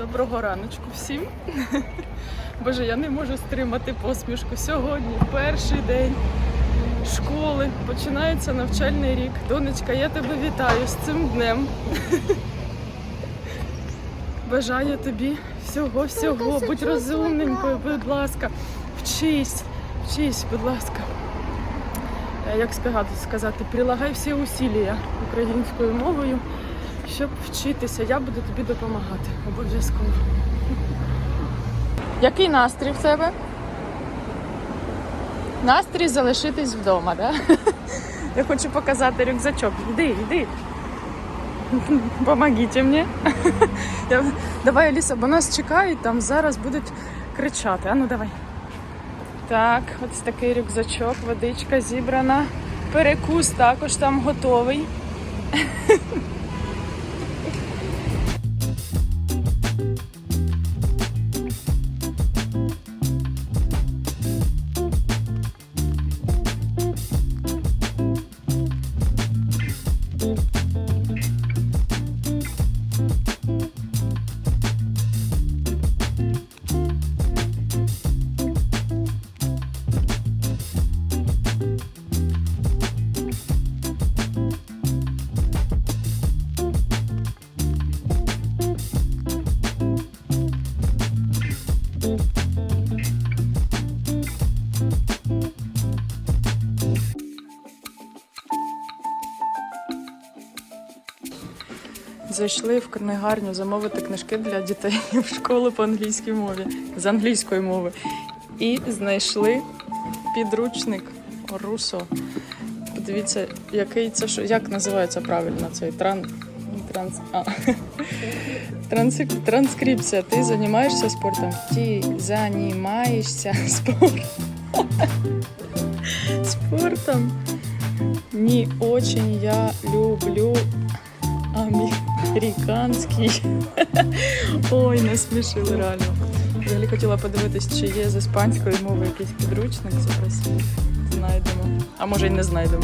Доброго раночку всім. Боже, я не можу стримати посмішку. Сьогодні перший день школи. Починається навчальний рік. Донечка, я тебе вітаю з цим днем. Бажаю тобі всього, всього. Будь розумненькою, будь ласка. Вчись, вчись, будь ласка. Е, Як сказати, прилагай всі усілля українською мовою, щоб вчитися. Я буду тобі допомагати. Обов'язково. Який настрій в тебе? Настрій залишитись вдома, да? Я хочу показати рюкзачок. Йди, йди. Помогите мені. Давай, Аліса, бо нас чекають, там зараз будуть кричати. А ну давай. Так, ось такий рюкзачок, водичка зібрана. Перекус також там готовий. Зайшли в книгарню замовити книжки для дітей в школу по англійській мові з англійської мови. І знайшли підручник Русо. Подивіться, який це що, як називається правильно цей тран. Транс, а, транс, транскрипція. Ти займаєшся спортом? Ти займаєшся спортом. спортом. Не очень я люблю американський. Ой, насмішили реально. Взагалі хотіла подивитись, чи є з іспанської мови якийсь підручник. Зараз знайдемо. А може й не знайдемо.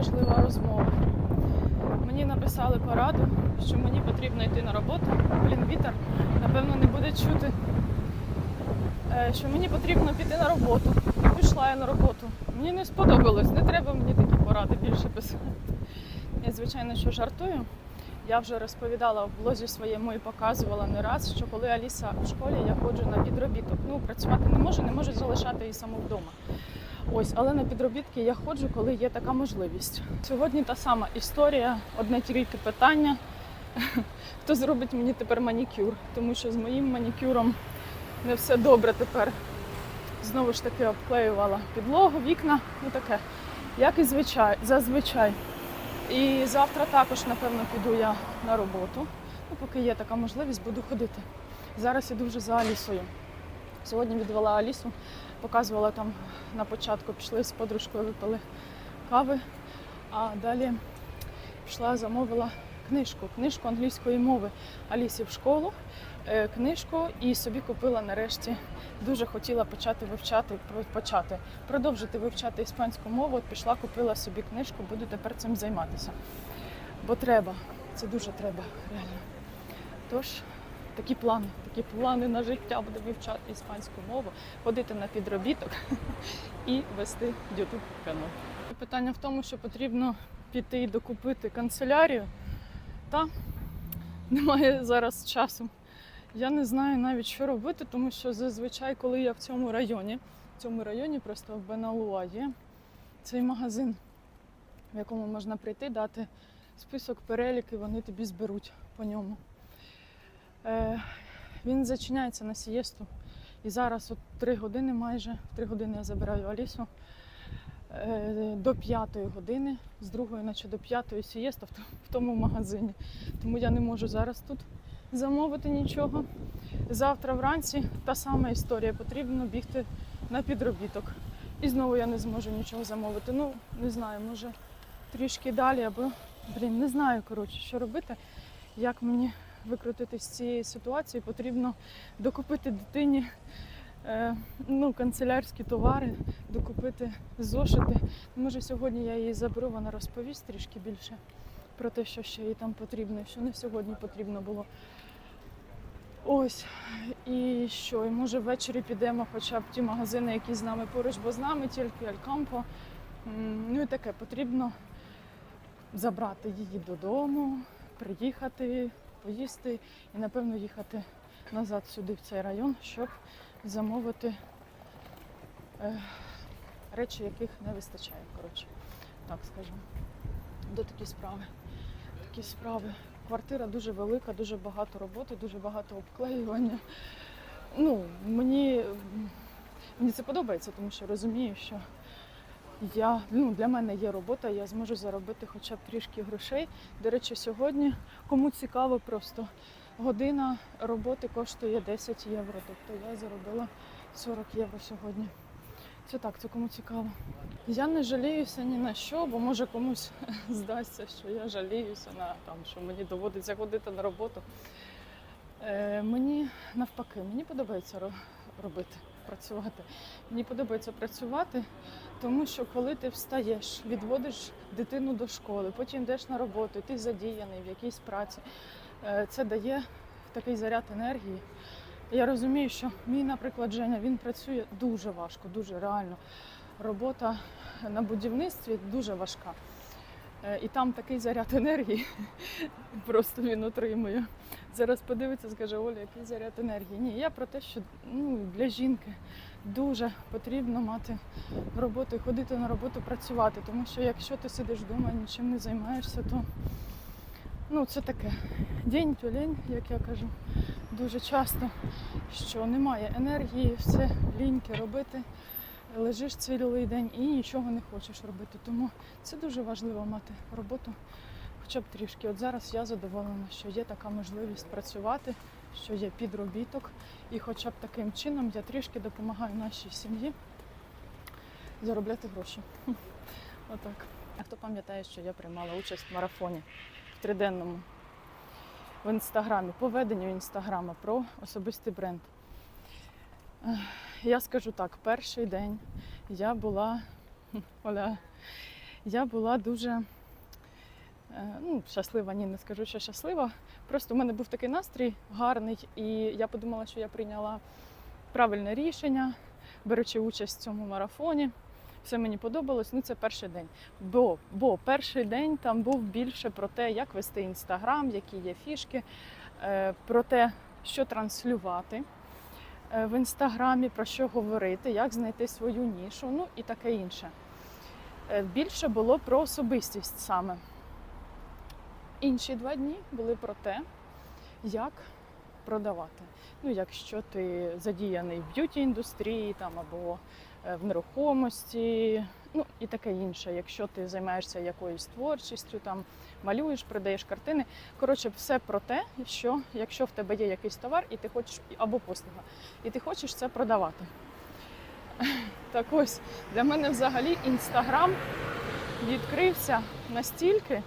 Важлива розмова. Мені написали пораду, що мені потрібно йти на роботу. Блін, вітер, напевно, не буде чути. Е, Що мені потрібно піти на роботу. Пішла я на роботу. Мені не сподобалось, не треба мені такі поради більше писати. Я, звичайно, що жартую. Я вже розповідала в блозі своєму і показувала не раз, що коли Аліса в школі, я ходжу на підробіток. Ну, працювати не можу, не можу залишати її саму вдома. Ось, але на підробітки я ходжу, коли є така можливість. Сьогодні та сама історія, одне тільки питання. Хто зробить мені тепер манікюр? Тому що з моїм манікюром не все добре тепер. Знову ж таки обклеювала підлогу, вікна, ну таке, як і звичай, зазвичай. І завтра також, напевно, піду я на роботу. Ну, поки є така можливість, буду ходити. Зараз іду вже за Алісою. Сьогодні відвела Алісу, показувала там на початку, пішли з подружкою, випили кави, а далі пішла, замовила книжку, книжку англійської мови Алісі в школу, е, книжку і собі купила нарешті. Дуже хотіла почати вивчати, почати продовжити вивчати іспанську мову. От пішла, купила собі книжку, буду тепер цим займатися. Бо треба, це дуже треба, реально. Тож, такі плани, такі плани на життя буду вивчати іспанську мову, ходити на підробіток і вести YouTube канал. Питання в тому, що потрібно піти і докупити канцелярію. Та немає зараз часу. Я не знаю навіть, що робити, тому що зазвичай, коли я в цьому районі, в цьому районі просто в Беналуа є цей магазин, в якому можна прийти, дати список, перелік, і вони тобі зберуть по ньому. Е, він зачиняється на сієсту. І зараз от три години майже, три години я забираю Алісу. Е, до п'ятої години, з другої, наче до п'ятої сієста в тому магазині. Тому я не можу зараз тут замовити нічого. Завтра вранці та сама історія. Потрібно бігти на підробіток. І знову я не зможу нічого замовити. Ну, не знаю, може трішки далі, або блін, не знаю, коротше, що робити, як мені викрутитись з цієї ситуації. Потрібно докупити дитині е, ну, канцелярські товари, докупити зошити. Може, сьогодні я її заберу, вона розповість трішки більше про те, що ще їй там потрібно, що не сьогодні потрібно було. Ось. І що? І може ввечері підемо хоча б ті магазини, які з нами поруч, бо з нами тільки Алькампо. Ну і таке, потрібно забрати її додому, приїхати, поїсти і, напевно, їхати назад сюди, в цей район, щоб замовити е, речі, яких не вистачає. Коротше, так скажемо. До такі справи. Такі справи. Квартира дуже велика, дуже багато роботи, дуже багато обклеювання. Ну, мені, мені це подобається, тому що розумію, що я, ну, для мене є робота, я зможу заробити хоча б трішки грошей. До речі, сьогодні, кому цікаво, просто година роботи коштує 10 євро. Тобто я заробила 40 євро сьогодні. Це так, це кому цікаво. Я не жаліюся ні на що, бо може комусь здасться, що я жаліюся на там, що мені доводиться ходити на роботу. Е, мені навпаки, мені подобається ро- робити, працювати. Мені подобається працювати, тому що коли ти встаєш, відводиш дитину до школи, потім йдеш на роботу, ти задіяний в якійсь праці, е, це дає такий заряд енергії. Я розумію, що мій, наприклад, Женя, він працює дуже важко, дуже реально. Робота на будівництві дуже важка. Е, І там такий заряд енергії, просто він отримує. Зараз подивиться, скаже, Оля, який заряд енергії. Ні, я про те, що ну, для жінки дуже потрібно мати роботу і ходити на роботу, працювати. Тому що якщо ти сидиш вдома, і нічим не займаєшся, то ну, це таке день тюлень, як я кажу, дуже часто, що немає енергії, все ліньки робити. Лежиш цілий день і нічого не хочеш робити. Тому це дуже важливо мати роботу хоча б трішки. От зараз я задоволена, що є така можливість працювати, що є підробіток, і хоча б таким чином я трішки допомагаю нашій сім'ї заробляти гроші. Отак. А хто пам'ятає, що я приймала участь в марафоні в триденному в інстаграмі, по веденню інстаграма про особистий бренд. Я скажу так, перший день я була Оля, я була дуже е, ну, щаслива, ні, не скажу, що щаслива. Просто в мене був такий настрій гарний, і я подумала, що я прийняла правильне рішення, беручи участь в цьому марафоні. Все мені подобалось. Ну, це перший день. Бо, бо перший день там був більше про те, як вести інстаграм, які є фішки, е, про те, що транслювати в інстаграмі, про що говорити, як знайти свою нішу, ну і таке інше. Е, Більше було про особистість саме. Інші два дні були про те, як продавати. Ну, якщо ти задіяний в б'юті індустрії там або е, в нерухомості, ну і таке інше. Якщо ти займаєшся якоюсь творчістю, там малюєш, продаєш картини. Коротше, все про те, що якщо в тебе є якийсь товар, і ти хочеш або послуга, і ти хочеш це продавати. Так ось для мене взагалі інстаграм відкрився настільки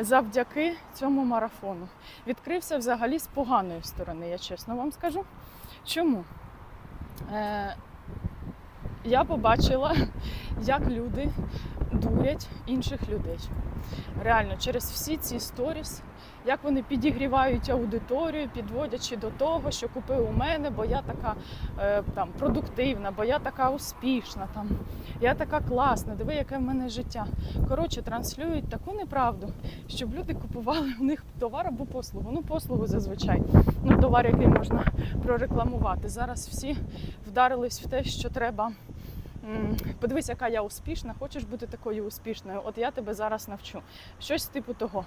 завдяки цьому марафону. Відкрився взагалі з поганої сторони, я чесно вам скажу. Чому? Е, я побачила, як люди дурять інших людей. Реально, через всі ці сторіс, як вони підігрівають аудиторію, підводячи до того, що купив у мене, бо я така е, там продуктивна, бо я така успішна, там я така класна, диви, яке в мене життя. Коротше, транслюють таку неправду, щоб люди купували у них товар або послугу. Ну, послугу зазвичай. Ну, товар, який можна прорекламувати. Зараз всі вдарились в те, що треба. Подивись, яка я успішна, хочеш бути такою успішною. От я тебе зараз навчу. Щось типу того.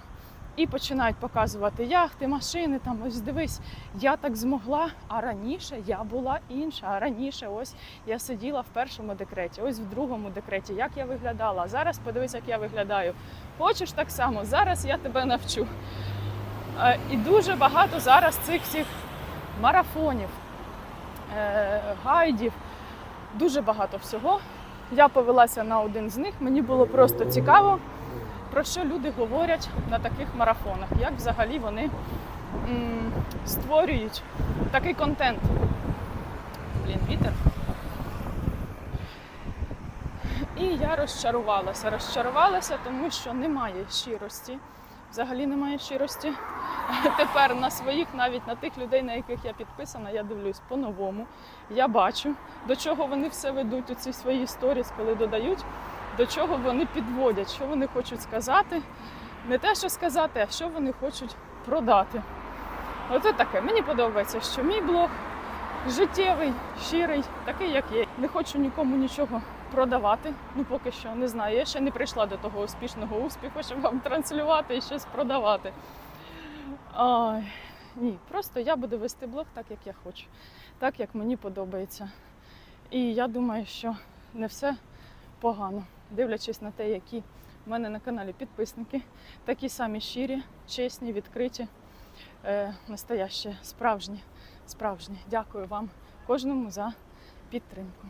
І починають показувати яхти, машини. Там ось дивись, я так змогла. А раніше я була інша. А раніше ось я сиділа в першому декреті, ось в другому декреті. Як я виглядала? Зараз подивись, як я виглядаю. Хочеш так само? Зараз я тебе навчу. Е, І дуже багато зараз цих всіх марафонів, е, гайдів, дуже багато всього. Я повелася на один з них. Мені було просто цікаво, про що люди говорять на таких марафонах, як взагалі вони м, створюють такий контент. Блін, вітер. І я розчарувалася. Розчарувалася, тому що немає щирості. Взагалі немає щирості. Тепер на своїх, навіть на тих людей, на яких я підписана, я дивлюсь по-новому. Я бачу, до чого вони все ведуть у ці свої сторіс, коли додають, до чого вони підводять, що вони хочуть сказати. Не те, що сказати, а що вони хочуть продати. Оце таке. Мені подобається, що мій блог життєвий, щирий, такий, як є. Не хочу нікому нічого продавати. Ну поки що не знаю. Я ще не прийшла до того успішного успіху, щоб вам транслювати і щось продавати. Ой, ні, просто я буду вести блог так, як я хочу, так як мені подобається. І я думаю, що не все погано, дивлячись на те, які в мене на каналі підписники, такі самі щирі, чесні, відкриті, е, настоящі, справжні, справжні. Дякую вам кожному за підтримку.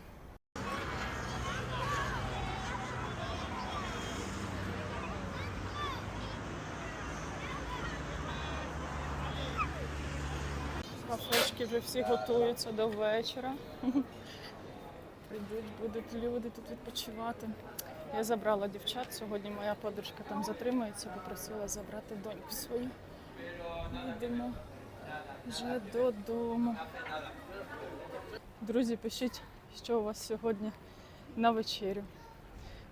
Вже всі готуються до вечора. Прийдуть, будуть люди тут відпочивати. Я забрала дівчат. Сьогодні моя подружка там затримується, попросила забрати доньку свою. Йдемо вже додому. Друзі, пишіть, що у вас сьогодні на вечерю.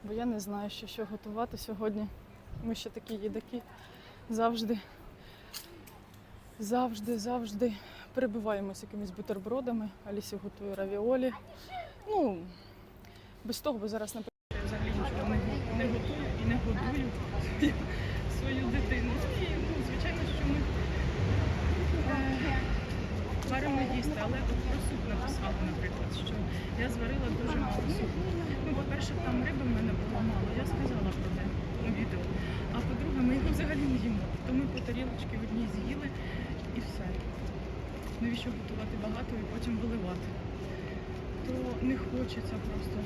Бо я не знаю, що, що готувати сьогодні. Ми ще такі їдаки завжди, завжди, завжди перебиваємось якимись бутербродами. Алісі готує равіолі. Ну, без того, бо зараз я взагалі нічого не, готую і не годую свою дитину. І, ну, звичайно, що ми е, варимо їсти, але про суп написала, наприклад, що я зварила дуже мало супу. Ну, по-перше, там риби в мене було мало, я сказала про це у відео. А по-друге, ми його взагалі не їмо. То ми по тарілочки одній з'їли і все. Навіщо готувати багато і потім виливати? То не хочеться просто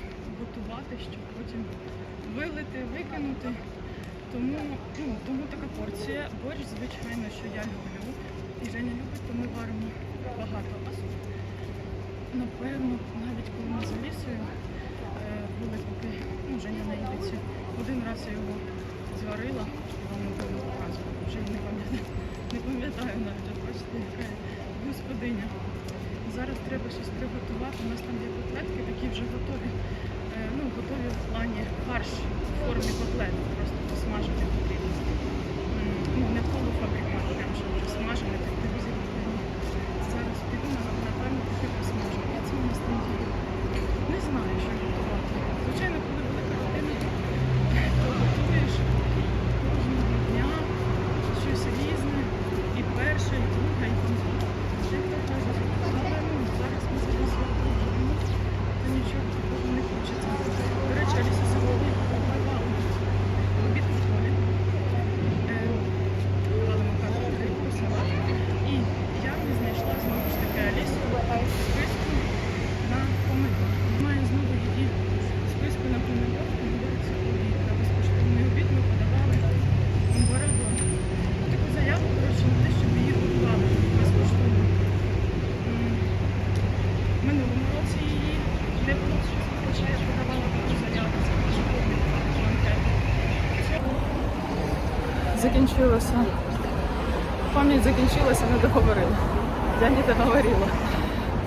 готувати, щоб потім вилити, викинути. Тому, ну, тому така порція. Борщ, звичайно, що я люблю. І Женя любить, то ми варимо багато. А напевно, навіть коли ми з Алісою були поки ну, Женя наїдеться. Один раз я його зварила, вам напевно показувала. Вже й не пам'ятаю, не пам'ятаю навіть, от бачите, яка я господиня. Зараз треба щось приготувати. У нас там є котлетки, такі вже готові. Е, Ну, готові в плані фарш в формі котлет, просто посмажити потрібно. М, Ну, не полуфабрикат, прям що вже смажене, так друзі. Зараз піду, на- напевно, таке посмажу. А це у нас там є. Не знаю, що готувати. Звичайно, коли велика родина, то готуєш кожного дня щось різне. І перше, і друге, і там. Як то кажуть, але ну, зараз ми себе святкуємо, то нічого такого не хочеться. До речі, Аліса сьогодні побивала обід у школі. Е, Валимо карту, рибку, салат. І я не знайшла знову ж таки Алісу в списку на помидор. Має знову її в списку на помидор, помидор це обід. На безкоштовний обід ми подавали Борадон. Таку заяву, коротше, на те, щоб її готували безкоштовно. М, В минулому році її не було щось, хоча я подавала таку заяву, це безкоштовний анкету. Закінчилося. Пам'ять закінчилася, не договорила. Я не договорила.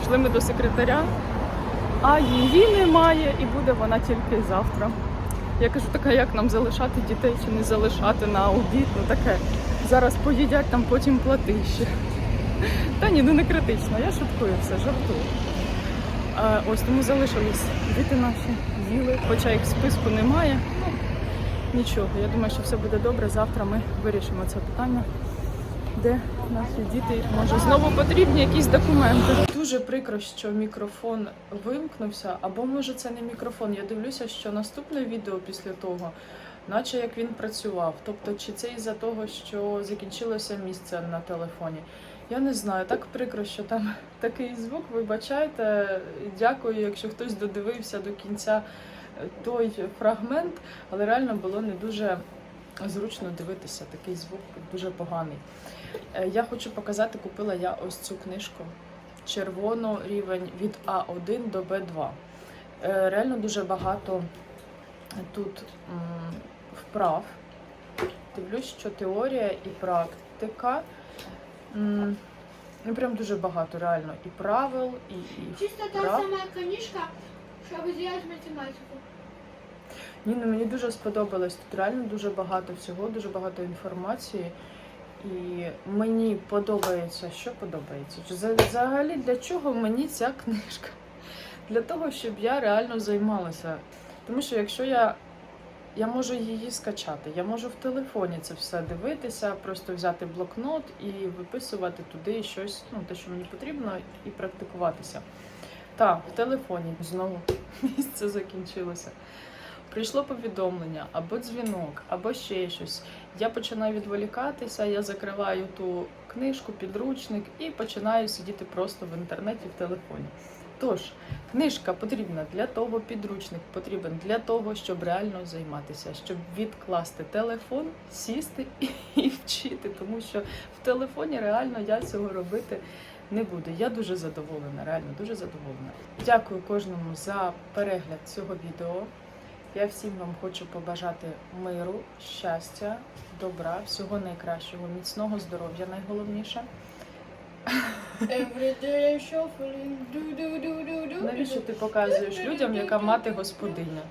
Йшли ми до секретаря, а її немає і буде вона тільки завтра. Я кажу, така як нам залишати дітей чи не залишати на обід, ну таке. Зараз поїдять, там потім плати ще. Та ні, ну не критично, я шуткую все, жартую. А, ось тому залишились діти наші, їли, хоча їх в списку немає. Ну, нічого, я думаю, що все буде добре. Завтра ми вирішимо це питання, де наші діти може знову потрібні якісь документи. Дуже прикро, що мікрофон вимкнувся, або може це не мікрофон. Я дивлюся, що наступне відео після того, наче як він працював. Тобто, чи це із-за того, що закінчилося місце на телефоні. Я не знаю, так прикро, що там такий звук. Вибачайте, дякую, якщо хтось додивився до кінця той фрагмент, але реально було не дуже зручно дивитися. Такий звук дуже поганий. Е, Я хочу показати, купила я ось цю книжку. Червоно рівень від А1 до Б2. Е, Реально дуже багато тут вправ. Дивлюсь, що теорія і практика. Ну, прям дуже багато, реально. І правил, і, і Чисто та сама книжка, чтобы сделать математику. Ні, ну мені дуже сподобалось. Тут реально дуже багато всього, дуже багато інформації. І мені подобається, що подобається. За- Взагалі для чого мені ця книжка? Для того, щоб я реально займалася. Тому що якщо я, я можу її скачати, я можу в телефоні це все дивитися, просто взяти блокнот і виписувати туди щось, ну те, що мені потрібно, і практикуватися. Так, в телефоні знову місце закінчилося. Прийшло повідомлення або дзвінок, або ще щось. Я починаю відволікатися, я закриваю ту книжку, підручник і починаю сидіти просто в інтернеті в телефоні. Тож, книжка потрібна для того, підручник потрібен для того, щоб реально займатися, щоб відкласти телефон, сісти і вчити, тому що в телефоні реально я цього робити не буду. Я дуже задоволена, реально дуже задоволена. Дякую кожному за перегляд цього відео. Я всім вам хочу побажати миру, щастя, добра, всього найкращого, міцного здоров'я найголовніше. Every day shuffling. Навіщо ти показуєш людям, яка мати господиня?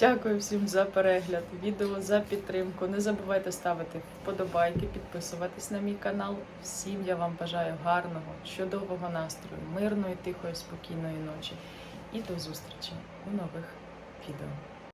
Дякую всім за перегляд відео, за підтримку. Не забувайте ставити вподобайки, підписуватись на мій канал. Всім я вам бажаю гарного, чудового настрою, мирної, тихої, спокійної ночі. І до зустрічі у нових відео.